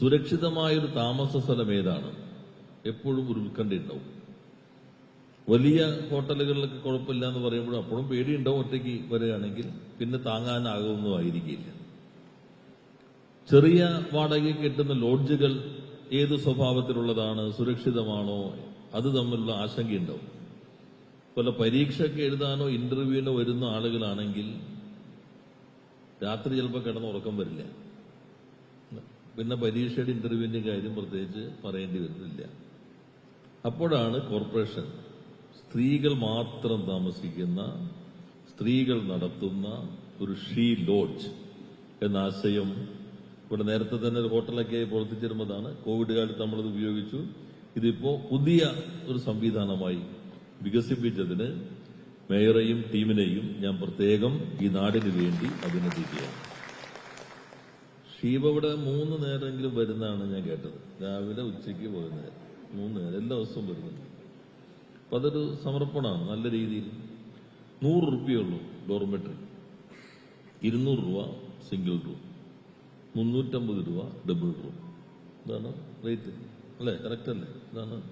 സുരക്ഷിതമായൊരു താമസ സ്ഥലം ഏതാണ്? എപ്പോഴും ഒരു ഉത്കണ്ഠയുണ്ടാവും. വലിയ ഹോട്ടലുകളിലൊക്കെ കുഴപ്പമില്ല എന്ന് പറയുമ്പോഴും അപ്പോഴും പേടിയുണ്ടാവും ഒറ്റയ്ക്ക് വരികയാണെങ്കിൽ. പിന്നെ താങ്ങാനാകുമെന്നും ആയിരിക്കില്ല. ചെറിയ വാടകയ്ക്ക് കിട്ടുന്ന ലോഡ്ജുകൾ ഏത് സ്വഭാവത്തിലുള്ളതാണ്? സുരക്ഷിതമാണോ? അത് തമ്മിലുള്ള ആശങ്കയുണ്ടാവും. പല പരീക്ഷയ്ക്ക് എഴുതാനോ ഇന്റർവ്യൂവിനോ വരുന്ന ആളുകളാണെങ്കിൽ രാത്രി ചിലപ്പോൾ കിടന്ന് ഉറക്കം വരില്ല. പിന്നെ പരീക്ഷയുടെ ഇന്റർവ്യൂവിന്റെ കാര്യം പ്രത്യേകിച്ച് പറയേണ്ടി വരുന്നില്ല. അപ്പോഴാണ് കോർപ്പറേഷൻ സ്ത്രീകൾ മാത്രം താമസിക്കുന്ന സ്ത്രീകൾ നടത്തുന്ന ഒരു ഷീ ലോഡ്ജ് എന്ന ആശയം ഇവിടെ നേരത്തെ തന്നെ ഒരു ഹോട്ടലൊക്കെ പ്രവർത്തിച്ചിരുന്നതാണ്. കോവിഡ് കാലത്ത് നമ്മളത് ഉപയോഗിച്ചു. ഇതിപ്പോ പുതിയ ഒരു സംവിധാനമായി വികസിപ്പിച്ചതിന് മേയറെയും ടീമിനെയും ഞാൻ പ്രത്യേകം ഈ നാടിന് വേണ്ടി അഭിനന്ദിക്കുകയാണ്. ഷീബ ഇവിടെ മൂന്ന് നേരമെങ്കിലും വരുന്നതാണ് ഞാൻ കേട്ടത്. രാവിലെ ഉച്ചയ്ക്ക് വൈകുന്നേരം മൂന്ന് നേരം. എല്ലാ ദിവസവും വരുന്നുണ്ട് അപ്പൊ അതൊരു സമർപ്പണമാണ്. നല്ല രീതിയിൽ. നൂറ് റുപ്യുള്ളൂ ഡോർമെട്രി. ഇരുന്നൂറ് രൂപ സിംഗിൾ റൂം. മുന്നൂറ്റമ്പത് രൂപ ഡബിൾ റൂം. ഇതാണ് റേറ്റ്. അല്ലേ? കറക്റ്റ് അല്ലേ? ഇതാണ്.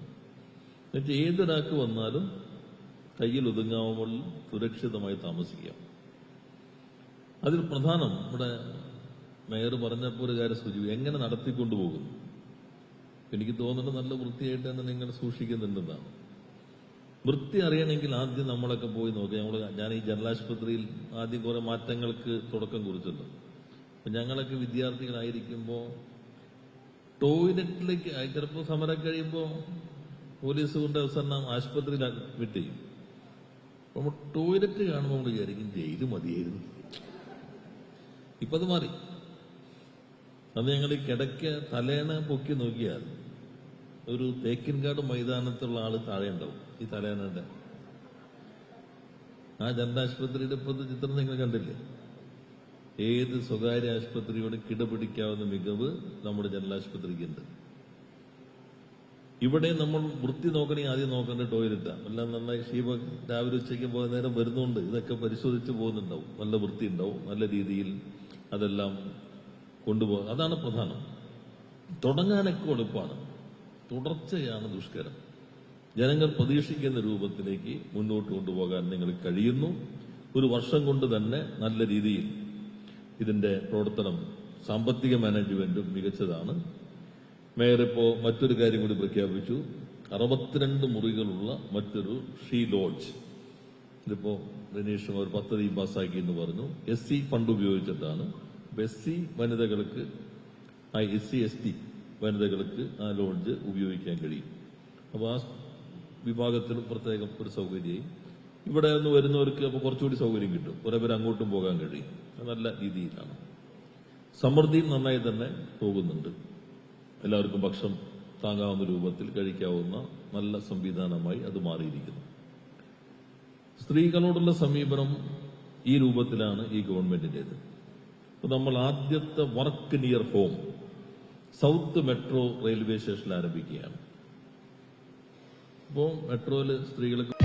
എന്നിട്ട് ഏതൊരാൾക്ക് വന്നാലും കയ്യിൽ ഒതുങ്ങാവുമ്പോൾ സുരക്ഷിതമായി താമസിക്കാം. അതിൽ പ്രധാനം ഇവിടെ മേയർ പറഞ്ഞപ്പോൾ ഒരു കാര്യം സൂചിപ്പിക്കും എങ്ങനെ നടത്തിക്കൊണ്ടുപോകുന്നു? എനിക്ക് തോന്നുന്നത് നല്ല വൃത്തിയായിട്ട് തന്നെ നിങ്ങൾ സൂക്ഷിക്കുന്നുണ്ടെന്നാണ്. വൃത്തി അറിയണമെങ്കിൽ ആദ്യം നമ്മളൊക്കെ പോയി നോക്കാം. നമ്മൾ ഞാൻ ഈ ജനലാശുപത്രിയിൽ ആദ്യം കുറെ മാറ്റങ്ങൾക്ക് തുടക്കം കുറിച്ചല്ലോ അപ്പൊ ഞങ്ങളൊക്കെ വിദ്യാർത്ഥികളായിരിക്കുമ്പോൾ ടോയ്ലറ്റിലേക്ക് ചിലപ്പോൾ സമരം കഴിയുമ്പോൾ പോലീസ് കൊണ്ട് അവസാനം ആശുപത്രിയിൽ വിട്ടുകയും നമ്മൾ ടോയ്ലറ്റ് കാണുമ്പോൾ വിചാരിക്കും ജയിലും മതിയായിരുന്നു. ഇപ്പൊ അത് മാറി. അന്ന് ഞങ്ങൾ ഈ കിടക്ക തലേണ പൊക്കി നോക്കിയാൽ ഒരു തേക്കിൻകാട് മൈതാനത്തുള്ള ആൾ താഴെ ഉണ്ടാവും ഈ തലേണന്റെ ആ ജനതാശുപത്രിയുടെ ഇപ്പോഴത്തെ ചിത്രം നിങ്ങൾ കണ്ടില്ലേ? ഏത് സ്വകാര്യ ആശുപത്രിയോട് കിടപിടിക്കാവുന്ന മികവ് നമ്മുടെ ജനലാശുപത്രിക്കുണ്ട് ഇവിടെ നമ്മൾ വൃത്തി നോക്കണേ ആദ്യം നോക്കേണ്ട ടോയ്ലറ്റാണ് എല്ലാം നന്നായി ഷീബ രാവിലെ ഉച്ചയ്ക്ക് പോയ നേരം വരുന്നുണ്ട്. ഇതൊക്കെ പരിശോധിച്ച് പോകുന്നുണ്ടാവും. നല്ല വൃത്തി ഉണ്ടാവും നല്ല രീതിയിൽ അതെല്ലാം കൊണ്ടുപോകുക അതാണ് പ്രധാനം. തുടങ്ങാനൊക്കെ എളുപ്പമാണ്. തുടർച്ചയാണ് ദുഷ്കരം. ജനങ്ങൾ പ്രതീക്ഷിക്കുന്ന രൂപത്തിലേക്ക് മുന്നോട്ട് കൊണ്ടുപോകാൻ നിങ്ങൾ കഴിയുന്നു. ഒരു വർഷം കൊണ്ട് തന്നെ നല്ല രീതിയിൽ ഇതിന്റെ പ്രവർത്തനം സാമ്പത്തിക മാനേജ്മെന്റും മികച്ചതാണ്. മേയർ ഇപ്പോ മറ്റൊരു കാര്യം കൂടി പ്രഖ്യാപിച്ചു. അറുപത്തിരണ്ട് മുറികളുള്ള മറ്റൊരു ഷീ ലോഡ്ജ്. ഇതിപ്പോ രനീഷ് ഒരു പദ്ധതി പാസ്സാക്കി എന്ന് പറഞ്ഞു. എസ് സി ഫണ്ട് ഉപയോഗിച്ചിട്ടാണ്. എസ് സി വനിതകൾക്ക് എസ് സി എസ് ടി വനിതകൾക്ക് ആ ലോഡ്ജ് ഉപയോഗിക്കാൻ കഴിയും. അപ്പോൾ ആ വിഭാഗത്തിനും പ്രത്യേകം ഒരു സൗകര്യം ഇവിടെ നിന്ന് വരുന്നവർക്ക് അപ്പോൾ കുറച്ചുകൂടി സൗകര്യം കിട്ടും. കുറേ പേര് അങ്ങോട്ടും പോകാൻ കഴിയും. നല്ല രീതിയിലാണ്. സമൃദ്ധിയും നന്നായി തന്നെ പോകുന്നുണ്ട്. എല്ലാവർക്കും ഭക്ഷണം താങ്ങാവുന്ന രൂപത്തിൽ കഴിക്കാവുന്ന നല്ല സംവിധാനമായി അത് മാറിയിരിക്കുന്നു. സ്ത്രീകളോടുള്ള സമീപനം ഈ രൂപത്തിലാണ് ഈ ഗവൺമെന്റിന്റേത് നമ്മൾ ആദ്യത്തെ work near home south metro railway സ്റ്റേഷനിൽ ആരംഭിക്കുകയാണ്. അപ്പോൾ മെട്രോയിൽ സ്ത്രീകൾക്ക്